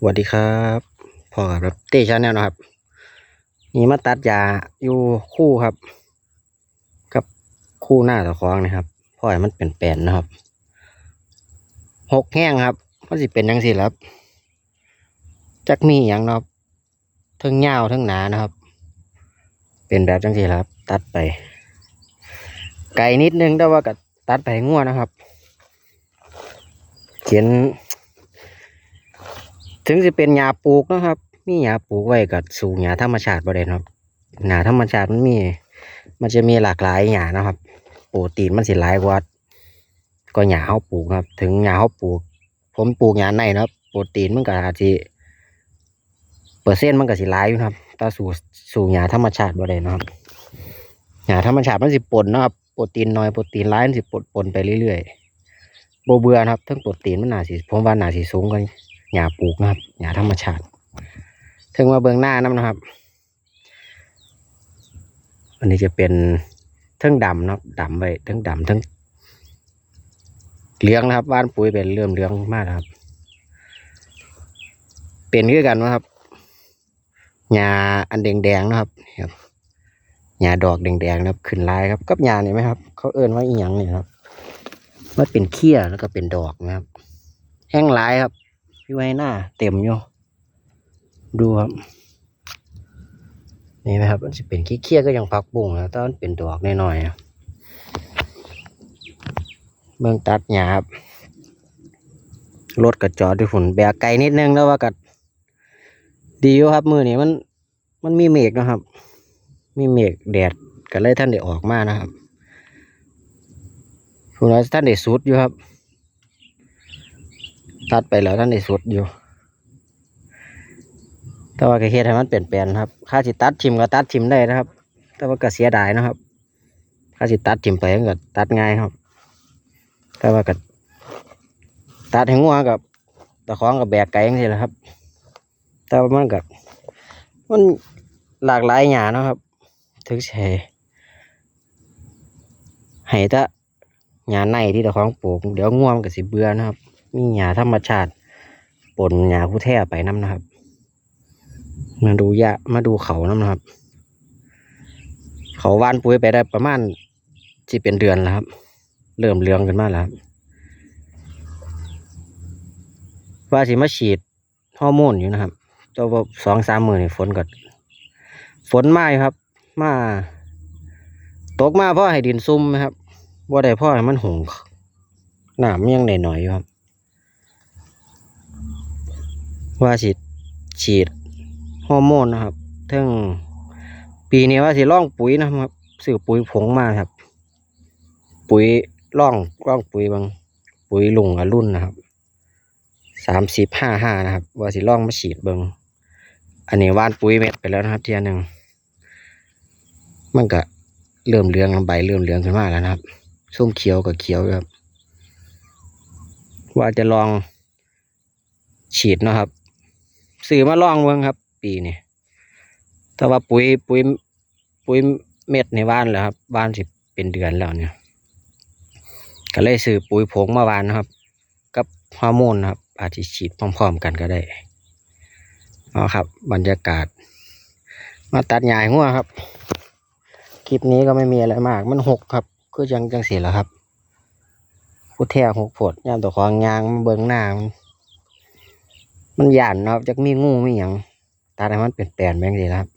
สวัสดีครับพ่อกับเต้ชาแนลนะครับ นี่มาตัดยาอยู่คู่ครับ กับคู่หน้าตะคองนะครับพ่อให้มันเป็นแปลนนะครับหกแห้งครับมันสิเป็นยังสิครับจักมีอย่างเนาะทั้งยาทั้งหนานะครับ เป็นแบบจังสิครับ ตัดไป ไกลนิดนึงแต่ว่าก็ตัดไปง่วนะครับ เขียน ถึงจะเป็นหญ้าปลูกนะครับ มีหญ้าปลูกไว้กับสู่หญ้าธรรมชาติบ่ได้นะครับหญ้าธรรมชาติมันมี มันจะมีหลากหลายหญ้านะครับโปรตีนมันสิหลายกว่าก็หญ้าเฮาปลูกครับ ถึงหญ้าเฮาปลูก ผมปลูกหญ้าในนะครับ โปรตีนมันก็อาจจะเปอร์เซ็นต์มันก็สิหลายอยู่ครับแต่สู่สู่หญ้าธรรมชาติบ่ได้นะครับหญ้าธรรมชาติมันสิปนนะครับโปรตีนน้อยโปรตีนหลายมันสิปนปนไปเรื่อยๆบ่เบื่อครับทั้งโปรตีนมันหนาสิผมว่าน่าสิสูงกว่า หญ้าปลูกนะครับหญ้าธรรมชาติ ถึงมาเบื้องหน้าน้ำนะครับ อันนี้จะเป็นเทั้งดำนะดำไว้เทั้งดำทั้งเหลืองนะครับว่านปุ๋ยเป็นเริ่มเหลืองมากนะครับ เป็นคือกันนะครับหญ้าอันแดงๆนะครับนี่ครับหญ้าดอกแดงๆนะครับ ขึ้นลายครับกับหญ้านี่ไหมครับ เขาเอิ้นว่าอีหยังเนี่ยครับมันเป็นเขี้ยแล้วก็เป็นดอกนะครับ แห้งลายครับ พี่ไว้หน้าเต็มอยู่ ดูครับ นี่ไหมครับ มันจะเป็นขี้เคี้ยก็ยังพักบุ้งนะตอนเป็นดอกน้อยๆอะเบื้องตัดหยาบรถกระจอดด้วยฝุ่นแบกไกลนิดนึงแล้วว่ากัดดีอยู่ครับ มือนี้มัน มันมีเมฆนะครับ มีเมฆแดดก็เลยท่านได้ออกมานะครับคุณน้อยท่านได้สุดอยู่ครับ ตัดไปแล้วท่านได้สุดอยู่ แต่ว่าก็เฮ็ดให้มันเปลี่ยนแปลงครับ ค่าสิตัดทิมก็ตัดทิมได้นะครับ แต่ว่าก็เสียดายนะครับ ค่าสิตัดทิมไปมันก็ตัดง่ายครับ แต่ว่าก็ตัดให้งัวกับตะของกับแบกไก่ยังสิแหละครับ แต่ว่ามันก็มันหลากหลายหญ้าเนะครับ ถึงใช่ให้แตะหญ้าในที่ตะของปลูกเดี๋ยวงัวมันก็สิเบื่อนะครับ มีหญ้าธรรมชาติปนหญ้าผู้แท้ไปน้ำนะครับ มาดูยะมาดูเขาน้ำนะครับ เขาว่านปุ๋ยไปได้ประมาณที่เป็นเดือนแล้วครับ เริ่มเลืองกันมาแล้วครับว่าสิมาฉีดฮอร์โมนอยู่นะครับต่ว่าสองสามหมือนี่ฝนก็ฝนมาครับ มาตกมาเพราะให้ดินซุ่มนะครับว่าได้พราะให้มันหงหน้ำยังหน่อยๆอยู่ครับ ว่าสิฉีดฮอร์โมนนะครับทั้งปีนี้ว่าสิล่องปุ๋ยนะครับซื้อปุ๋ยผงมาครับ ปุ๋ยล่องล่องปุ๋ยบางปุ๋ยลุงกับรุ่นนะครับสามสิบห้าห้านะครับ ว่าสิล่องมาฉีดเบิงอันนี้ว่านปุ๋ยเม็ดไปแล้วนะครับเทียหนึ่งมันก็เริ่มเหลืองใบเริ่มเหลืองขึ้นมาแล้วนะครับส้มเขียวกับเขียวครับ ว่าจะลองฉีดนะครับ ซื้อมาลองเบิ่งครับ ปีนี้แต่ว่าปุ๋ยปุ๋ยปุ๋ยเม็ดในบ้านแล้วครับบ้านสิเป็นเดือนแล้วเนี่ย ก็เลยซื้อปุ๋ยผงมาวานนะครับ กับฮอร์โมนครับ อาจจะฉีดพร้อมๆกันก็ได้เอาครับ บรรยากาศ มาตัดใหญ้าให้หัวครับ คลิปนี้ก็ไม่มีอะไรมาก มันหกครับคือจังจังเสียแล้วครับผู้แท้หกผดยามตัวของยางมาเบิ่งหน้ามัน มันหยานนะครับจากมีงูมีหยังตาให้มันเปลี่ยนแปลงแบงดีนะครับ